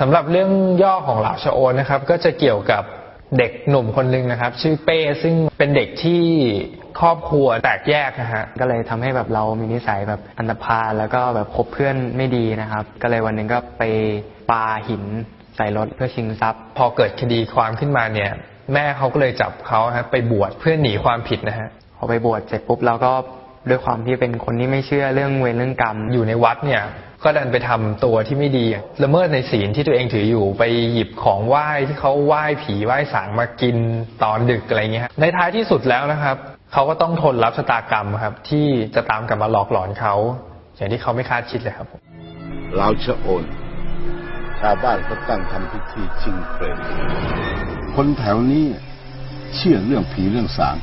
สำหรับเรื่องย่อของหลาชะโอนนะครับ ก็จะเกี่ยวกับเด็กหนุ่มคนหนึ่งนะครับ ชื่อเป้ซึ่งเป็นเด็กที่ครอบครัวแตกแยกนะฮะก็เลยทำให้แบบเรามีนิสัยแบบอันธพาลแล้วก็แบบคบเพื่อนไม่ดีนะครับ ก็เลยวันหนึ่งก็ไปปาหินใส่รถเพื่อชิงทรัพย์ พอเกิดคดีความขึ้นมาเนี่ย แม่เขาก็เลยจับเขาฮะไปบวชเพื่อหนีความผิดนะฮะพอไปบวชเสร็จปุ๊บเราก็ด้วยความที่เป็นคนที่ไม่เชื่อเรื่องเวรเรื่องกรรมอยู่ในวัดเนี่ย ก็ดันไปทำตัวที่ไม่ดีละเมิดในศีลที่ตัวเองถืออยู่ไปหยิบของไหว้ที่เขาไหว้ผีไหว้สางมากินตอนดึกอะไรเงี้ยในท้ายที่สุดแล้วนะครับเขาก็ต้องทนรับชะตากรรมครับ ที่จะตามกลับมาหลอกหลอนเขาอย่างที่เขาไม่คาดคิดเลยครับผมลาวชะโอนชาวบ้านก็ตั้งทำพิธีชิงเปรตคนแถวนี้เชื่อเรื่องผีเรื่องสาง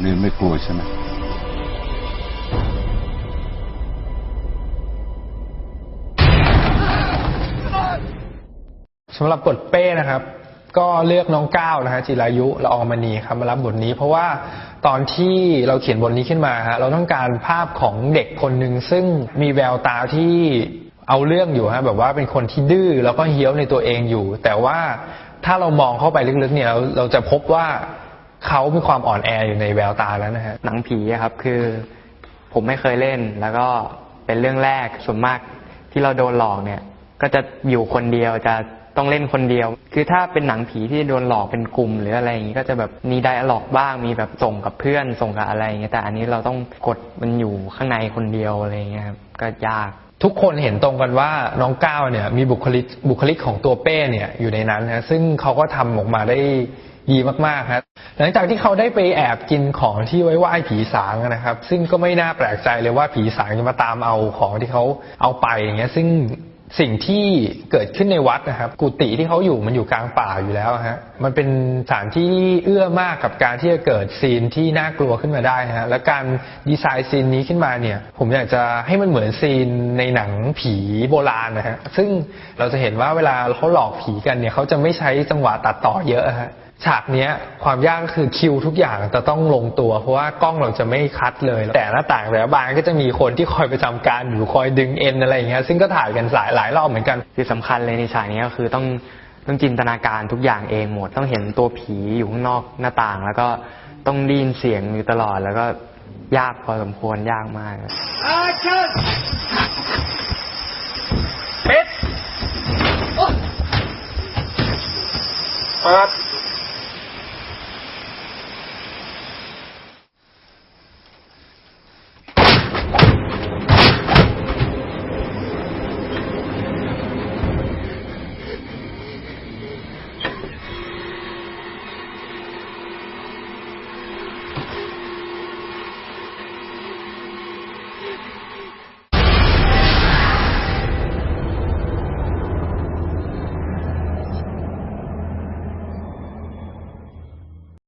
เรียนไม่กลัวใช่ไหม สำหรับบทเป้นะครับ ก็เลือกน้องก้าวนะฮะจิรายุละอองมณีครับมารับบทนี้ เพราะว่าตอนที่เราเขียนบทนี้ขึ้นมาฮะเราต้องการภาพของเด็กคนหนึ่งซึ่งมีแววตาที่เอาเรื่องอยู่ฮะแบบว่าเป็นคนที่ดื้อแล้วก็เฮี้ยวในตัวเองอยู่ แต่ว่าถ้าเรามองเข้าไปลึกๆเนี่ยเราเราจะพบว่าเขามีความอ่อนแออยู่ในแววตาแล้วนะฮะหนังผีอะครับคือผมไม่เคยเล่นแล้วก็เป็นเรื่องแรกส่วนมากที่เราโดนหลอกเนี่ย ก็จะอยู่คนเดียวจะ ต้องเล่นคนเดียว คือถ้าเป็นหนังผีที่โดนหลอกเป็นกลุ่มหรืออะไรอย่างงี้ก็จะแบบมีไดอะล็อกบ้างมีแบบส่งกับเพื่อนส่งกับอะไรอย่างเงี้ยแต่อันนี้เราต้องกดมันอยู่ข้างในคนเดียวอะไรอย่างเงี้ยครับก็ยากทุกคนเห็นตรงกันว่าน้องก้าวเนี่ย มีบุคลิกบุคลิกของตัวเป้เนี่ยอยู่ในนั้นนะซึ่งเขาก็ทำออกมาได้ดีมากๆครับหลังจากที่เขาได้ไปแอบกินของที่ไว้ไหว้ผีสางนะครับ ซึ่งก็ไม่น่าแปลกใจเลยว่าผีสางจะมาตามเอาของที่เขาเอาไปอย่างเงี้ย ซึ่ง สิ่งที่เกิดขึ้นในวัดนะครับ กุฏิที่เขาอยู่มันอยู่กลางป่าอยู่แล้วฮะมันเป็นสถานที่เอื้อมากกับการที่จะเกิดซีนที่น่ากลัวขึ้นมาได้ฮะและการดีไซน์ซีนนี้ขึ้นมาเนี่ย ผมอยากจะให้มันเหมือนซีนในหนังผีโบราณนะฮะซึ่งเราจะเห็นว่าเวลาเขาหลอกผีกันเนี่ยเขาจะไม่ใช้จังหวะตัดต่อเยอะฮะ ฉากเนี้ยความยากก็คือคิวทุกอย่างจะต้องลงตัว เพราะว่ากล้องเราจะไม่คัดเลย แต่หน้าต่างแต่ละบานก็จะมีคนที่คอยประจำการอยู่คอยดึงเอ็นอะไรอย่างเงี้ยซึ่งก็ถ่ายกันหลายหลายรอบเหมือนกันที่สำคัญเลยในฉากนี้ก็คือต้องต้องจินตนาการทุกอย่างเองหมด ต้องเห็นตัวผีอยู่ข้างนอกหน้าต่าง แล้วก็ต้องได้ยินเสียงอยู่ตลอดแล้วก็ยากพอสมควรยากมากปิดเปิด